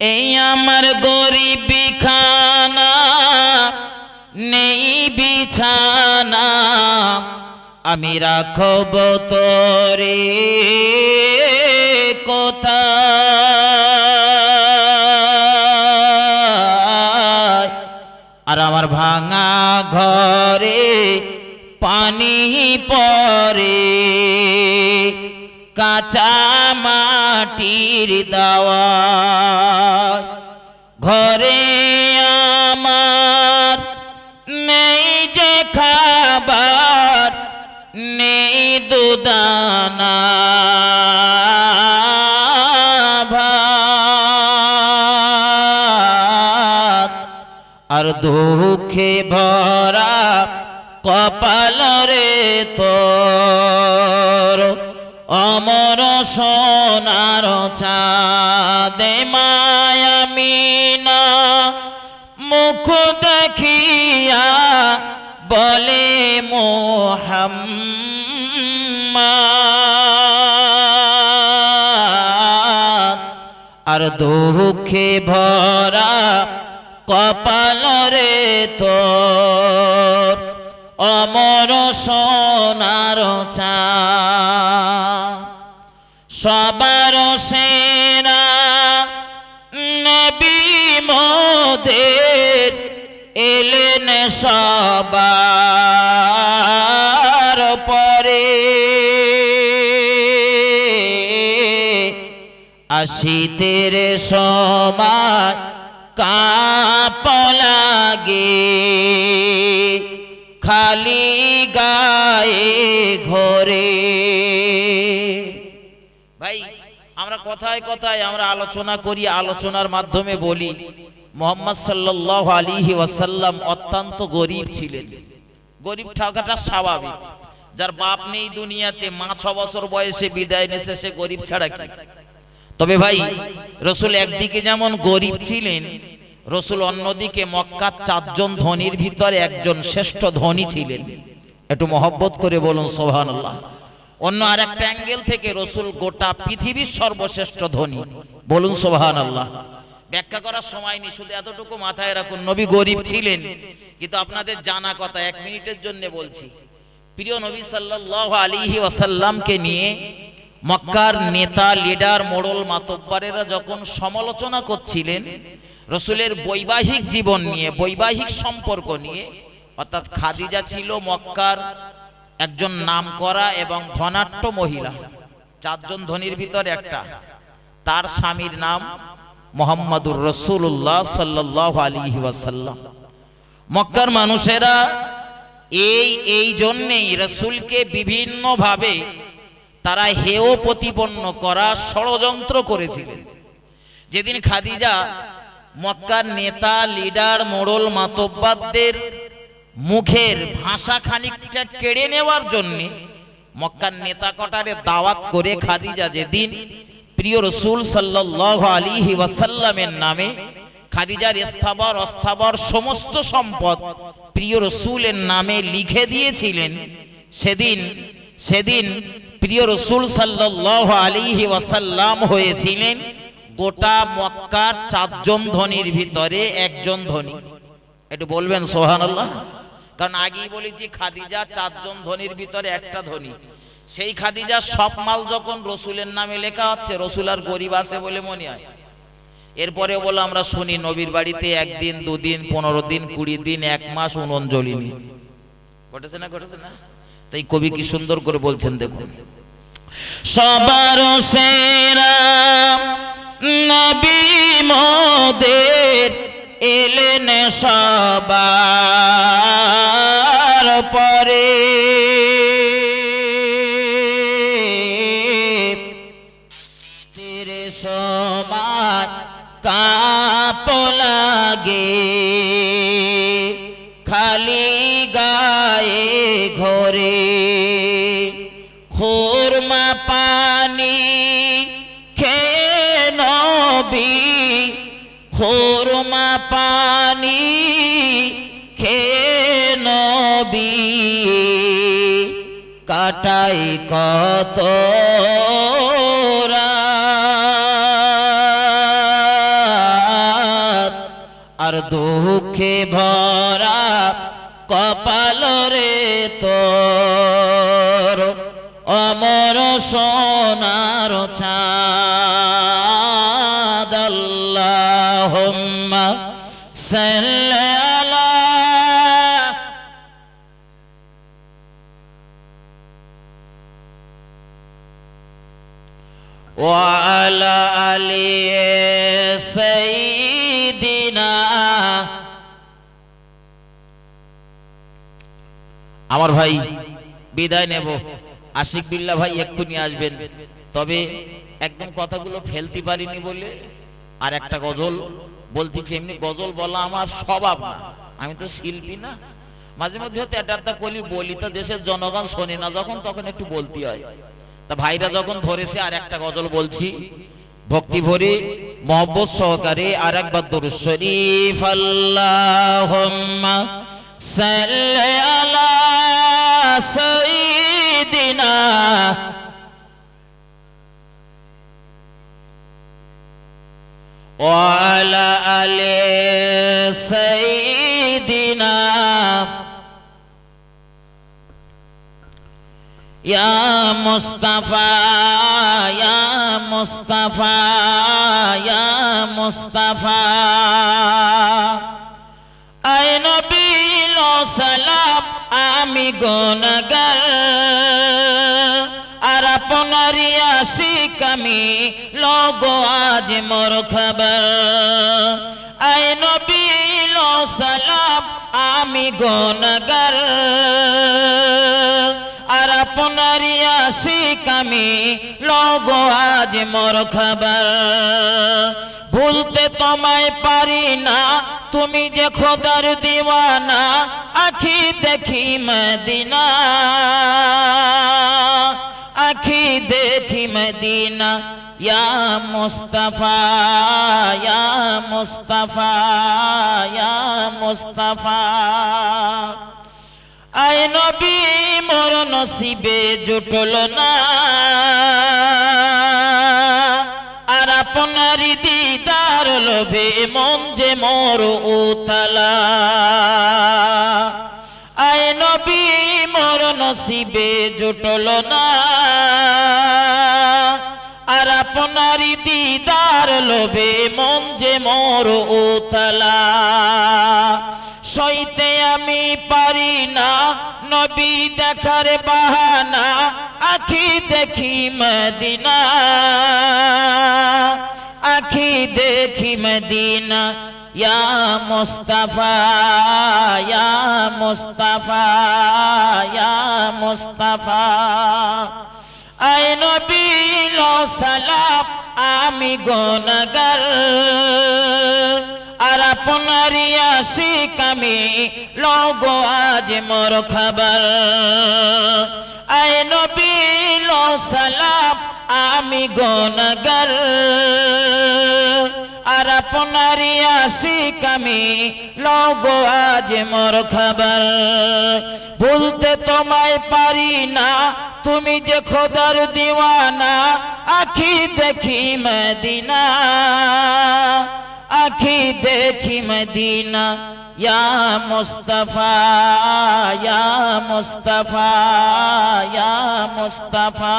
এই আমার গরিব খানা নেই বিছানা, আমি রাখব তোরে কোথায়? আর আমার ভাঙা ঘরে পানি পরে। কাঁচা মাটির দাওয়া। ঘরে আমার নেই যে খাবার, নেই দুদানা ভাত। আর দুঃখে ভরা কপাল রে তোর। অমর সোনার চাঁদে মায়ামিনা মুখ দেখিয়া বলে মোহাম্মদ, আর দুঃখে ভরা কপাল রে তোর, অমর সোনার চা সবার সেরা নবী মোদের এলেন সবার পরে। আসিতের সময় কাপ লাগে খালি গায়ে ঘরে। আমরা কথায় কথায় আমরা আলোচনা করি, আলোচনার মাধ্যমে বলি, মোহাম্মদ সাল্লাহ আলিহি ওয়াসাল্লাম অত্যন্ত গরিব ছিলেন। গরিব থাকাটা স্বাভাবিক। যার বাপ নেই দুনিয়াতে, মা ছ বছর বয়সে বিদায় নেছে, সে গরিব ছাড়া কি? তবে ভাই, রসুল একদিকে যেমন গরিব ছিলেন, রসুল অন্যদিকে মক্কার চারজন ধনির ভিতরে একজন শ্রেষ্ঠ ধনী ছিলেন। একটু মহব্বত করে বলুন সোহান অন্য আর একটা অ্যাঙ্গেল থেকে রসুল গোটা পৃথিবীর সর্বশ্রেষ্ঠ ধনী। বলুন সোহান আল্লাহ ব্যাখ্যা করার সময় নেই, শুধু এতটুকু মাথায় রাখুন, নবী গরিব ছিলেন, কিন্তু আপনাদের জানা কথা, এক মিনিটের জন্য বলছি। প্রিয় নবী সাল্লাল্লাহু আলাইহি ওয়াসাল্লামকে নিয়ে মক্কার নেতা, লিডার, মোড়ল, মাতব্বারেরা যখন সমালোচনা করছিলেন, রসুলের বৈবাহিক জীবন নিয়ে, বৈবাহিক সম্পর্ক নিয়ে, অর্থাৎ খাদিজা ছিল মক্কার একজন নামকরা এবং ধনাট্য মহিলা, চারজন ধনির ভিতর একটা। তার স্বামীর নাম মোহাম্মদুর রসুল্লাহ সাল্লাহ আলী ওয়াসাল্লাম। মক্কার মানুষেরা এই এই জন্যেই রসুলকে বিভিন্নভাবে তারা হেয় প্রতিপন্ন করা ষড়যন্ত্র করেছিলেন। যেদিন খাদিজা মক্কার নেতা, লিডার, মোড়ল মাতব্বাদদের মুখের ভাষা খানিকটা কেড়ে নেওয়ার জন্য মক্কার নেতা কটারে দাওয়াত করে খাদিজা যেদিন প্রিয় রসুল সাল্লাহ আলিহি ওয়াসাল্লামের নামে খাদিজার স্থাবর, অস্থাবর সমস্ত সম্পদ প্রিয় রসুলের নামে লিখে দিয়েছিলেন, সেদিন সেদিন প্রিয় রসুল সাল্লাহ আলিহি ওয়াসাল্লাম হয়েছিলেন গোটা মক্কার চারজন ধনির ভিতরে একজন ধনী। একটু বলবেন সোহান আল্লাহ কারণ আগেই বলেছি, খাদিজা চারজন ধনির ভিতরে একটা ধনী। সেই খাদিজা সব মাল যখন রসুলের নামে লেখা হচ্ছে, রসুল আর গরিব আছে বলে মনে হয়। এরপরে বলো, আমরা শুনি নবীর বাড়িতে একদিন, দুদিন, পনেরো দিন, কুড়ি দিন, এক মাস উনঞ্জলি ঘটেছে না ঘটেছে না? তাই কবি কি সুন্দর করে বলছেন, দেখুন। সবার সেরা এলেন সবার পরে। সবার কাপ লাগে খোরমা পানি খেয়ে কাটাই কত আর দুঃখে ভরা কপাল রে তোর অমর সোনার চাঁদ সাল্লি আলা وعلى آل سيدنا আমার ভাই বিদায় নেব আশিক বিল্লাহ ভাই এক্ষুনি আসবেন তবে একদম কথাগুলো ফেলতে পারিনি বলে আর একটা গজল বলতেছি এমনি গজল বলা আমার স্বভাব না। আমি তো শিল্পী না। মাঝে মধ্যে হয়তো একটা একটা কলি বলি, তো দেশের জনগণ শোনে না, যখন তখন একটু বলতে হয়। তা ভাইরা যখন ধরেছে, আর একটা গজল বলছি, ভক্তি ভরে, মহব্বত সহকারে আর একবার দরুদ শরীফ, আল্লাহুম্মা সাল্লি আলা সাইয়্যিদিনা وعلى آل سيدنا يا مصطفى يا مصطفى يا مصطفى আই নবী লো সালাম আমি গুণগার আশিক আমি লগো আজ মোর খবর। আই নবী, লো সালাম, আমি গুণগার। আর আপনারই আশিক আমি লগো আজ মোর খবর। ভুলতে তোমায় পারি না, তুমি যে খোদার দিওয়ানা, আখি দেখি মদিনা। দেখি মদিনা, ইয়া মুস্তাফা ইয়া মুস্তাফা ইয়া মুস্তাফা। আই নবী, মোর নসিবে জুটল না। আর আপনার দিদার লোভে মন যে মোর উতলা। আই নবী, মোর নসিবে জুটল না। আপনার দিদার লোভে মন যে মোর উতলা। সইতে আমি পারি না, নবী দেখার বাহানা, আখি দেখি মদিনা। আখি দেখি মদিনা, ইয়া মুস্তাফা ইয়া মুস্তাফা ইয়া মুস্তাফা। আই নবী সালাম, আমি গুণগার আর আপনারই আশিক আমি লগো আজ মোর খবর। আই নবী সালাম, আমি গুণগার আর আপনারই আশিক আমি। লগো আজ মোর খবর। ভুলতে তোমায় পারি না, তুমি যে খোদার দিওয়ানা, আখি দেখি মদিনা, আখি দেখি মদিনা। ইয়া মুস্তাফা ইয়া মুস্তাফা ইয়া মুস্তাফা।